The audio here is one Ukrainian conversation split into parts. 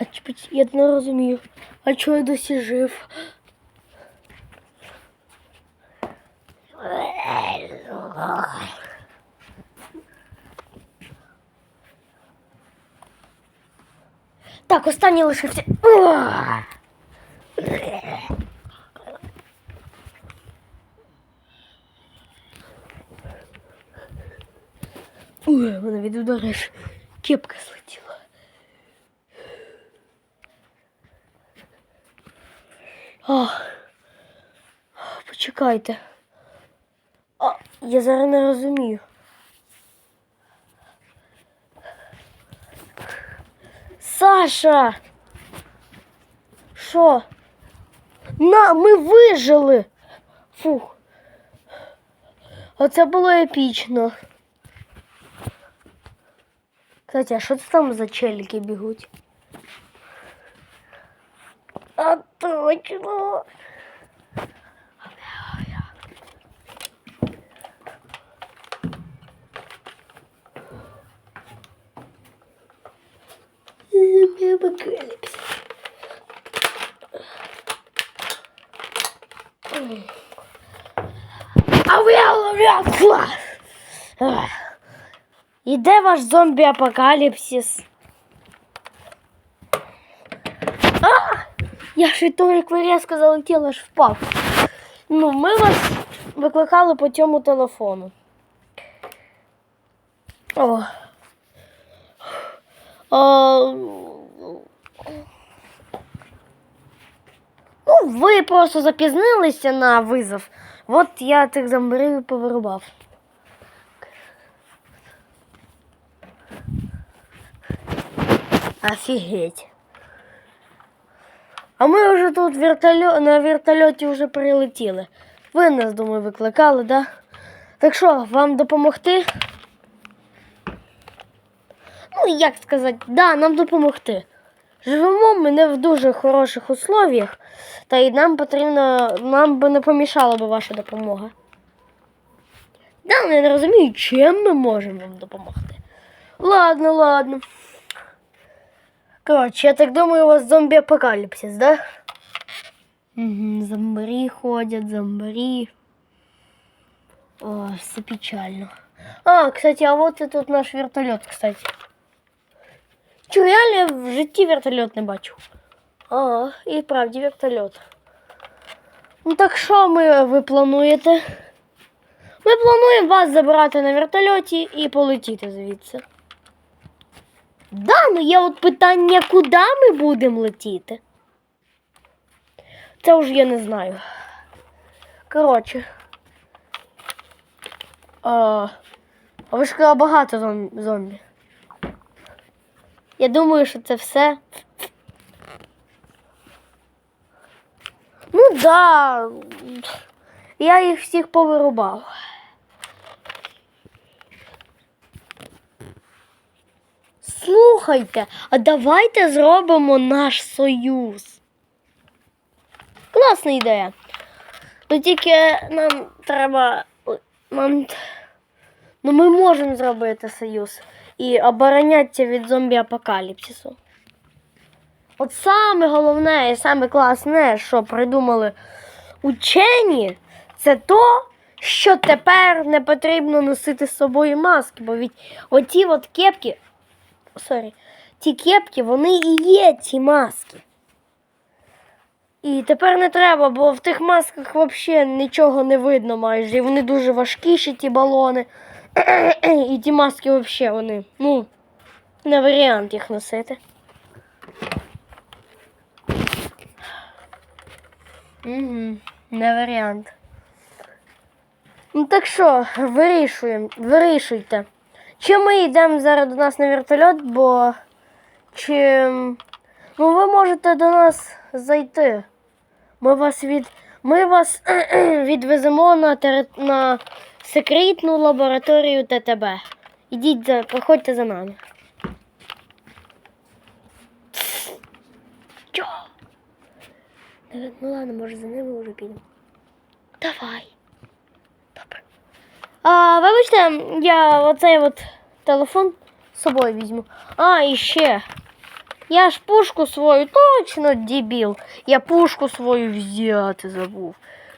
А ч- я не розумію. А чого я досі жив? Так, останній лишився. Уа! Ой, мене від удару аж кепка злетіла. А, почекайте. А, я зараз не розумію. Саша! Що? На, ми вижили! Фух. Оце було епічно. Кстати, а що це там за челіки бігуть? А точно. Апокалипсис. Ах. Іде ваш зомбі-апокаліпсис. А! Я ж від того, як ви залетіла, аж впав. Ну, ми вас викликали по цьому телефону. О. О. Ну, ви просто запізнилися на визов. От я тих зомбарів і повирубав. Офігеть. А ми вже тут вертольо... на вертольоті вже прилетіли. Ви нас, думаю, викликали, да? Так що, вам допомогти? Ну, як сказати, да, нам допомогти. Живемо ми не в дуже хороших условіях, та й нам потрібно, нам би не помішала би ваша допомога. Да, ну, я не розумію, чим ми можемо вам допомогти. Ладно, ладно. Коротше, я так думаю, у вас зомбі-апокаліпсис, да? Угу, зомбарі ходять, зомбарі. О, все печально. А, кстати, а вот и тут наш вертолет, кстати. Чого я в житті вертольот не бачу? А, і правді вертольот. Ну так що ми, ви плануєте? Ми плануємо вас забрати на вертольоті і полетіти звідси. Да, ну є от питання, куди ми будемо летіти. Це вже я не знаю. Коротше. А, ви ж сказали багато зомбі. Я думаю, що це все. Ну да. Я їх всіх повирубав. Слухайте, а давайте зробимо наш союз. Класна ідея. Ну тільки нам треба. Нам... Ну ми можемо зробити союз і оборонятися від зомбі-апокаліпсису. От саме головне і саме класне, що придумали учені, це то, що тепер не потрібно носити з собою маски, бо від оті от кепки, сорі, ті кепки, вони і є ці маски. І тепер не треба, бо в тих масках взагалі нічого не видно майже. І вони дуже важкі, ще ті балони. І ті маски взагалі вони, ну, не варіант їх носити. Угу, не варіант. Ну так що, вирішуємо, вирішуйте. Чи ми йдемо зараз до нас на вертольот, бо чи ну ви можете до нас зайти. Ми вас від. Ми вас відвеземо на, тери... на секретну лабораторію ТТБ. Ідіть, за... проходьте за нами. Чо? Ну ладно, може за ними вже підемо. Давай. А, вибачте, я оцей от телефон з собою візьму. А, і ще. Я ж пушку свою, точно дебіл. Я пушку свою взяти забув.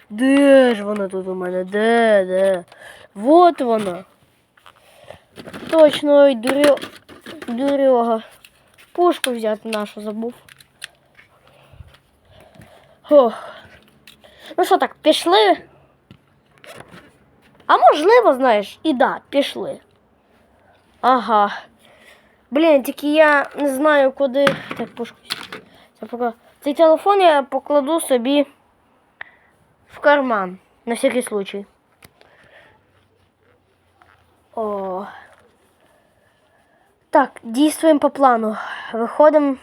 Де ж вона тут у мене? Де, де? Вот вона. Точно, ой, дурьо... дурьога. Пушку взяти нашу забув. Ох. Ну що так, пішли? А можливо, знаєш, і да, пішли. Ага. Блін, тільки я не знаю, куди. Так, пушку. Це поки... Цей телефон я покладу собі в карман. На всякий случай. О. Так, дійствуємо по плану. Виходимо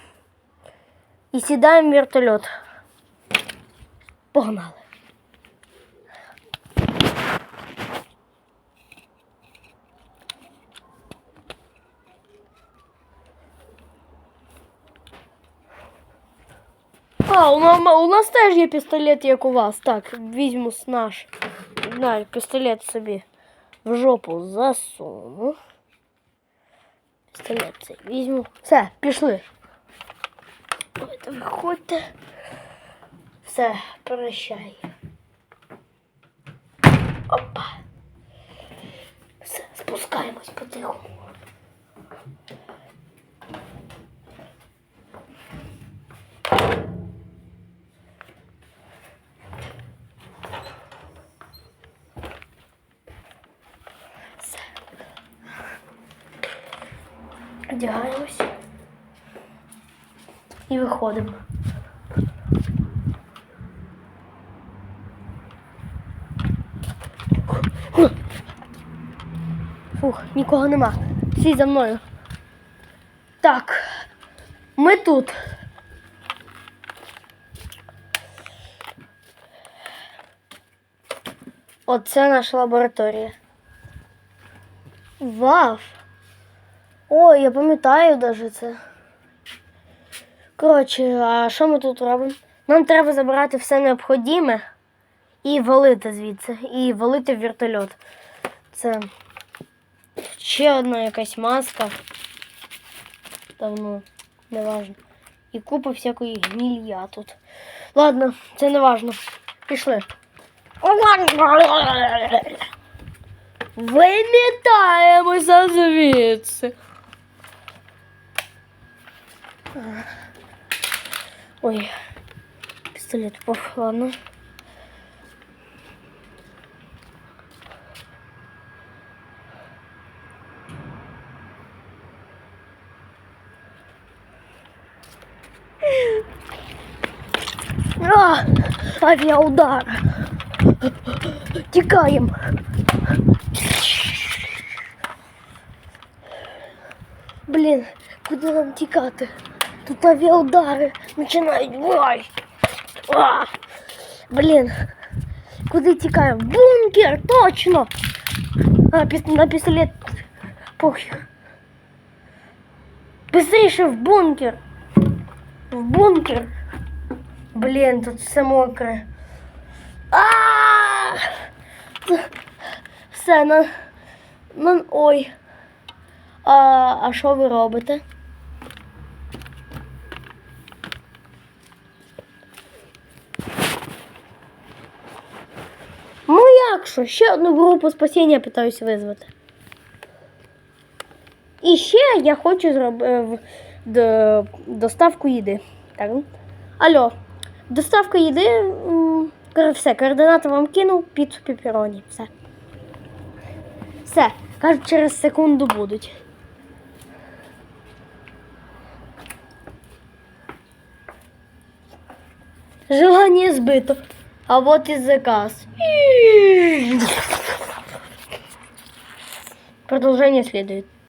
і сідаємо в вертольот. Погнали. У, нас, у нас теж є пістолет, як у вас. Так, візьму наш. На, пістолет собі в жопу засуну. Пістолет цей візьму. Все, пішли. Давайте виходьте. Все, прощай. Опа. Все, спускаємось потиху. Одягаємось. І виходимо. Фух, нікого нема. Всі за мною. Так, ми тут. Оце наша лабораторія. Вау! Ой, я пам'ятаю даже це. Коротше, а що ми тут робимо? Нам треба забрати все необхідне і валити звідси. І валити в вертольот. Це ще одна якась маска. Давно, не важно. І купа всякої гнилья тут. Ладно, це не важно. Пішли. Вимітаємося звідси. Ой, пістолет впав, ладно. А, авіаудар. Тікаємо. Блін, куди нам тікати? Тут авіаудари починають. Ой. А, блін. Куди тікаємо? Бункер, точно! А, піс... на пістолет. Похер. Быстріше в бункер. В бункер. Блін, тут все мокре. А! Все, на, на, ой. А, а що ви робите? Як що? Ще одну групу спасіння питаюся визвати. І ще я хочу зробити доставку їди. Так. Алло, доставка їди. Все, координати вам кинув піцу пеппероні. Все. Все. Кажуть, через секунду будуть. Желание сбыто. А вот и заказ. Продолжение следует.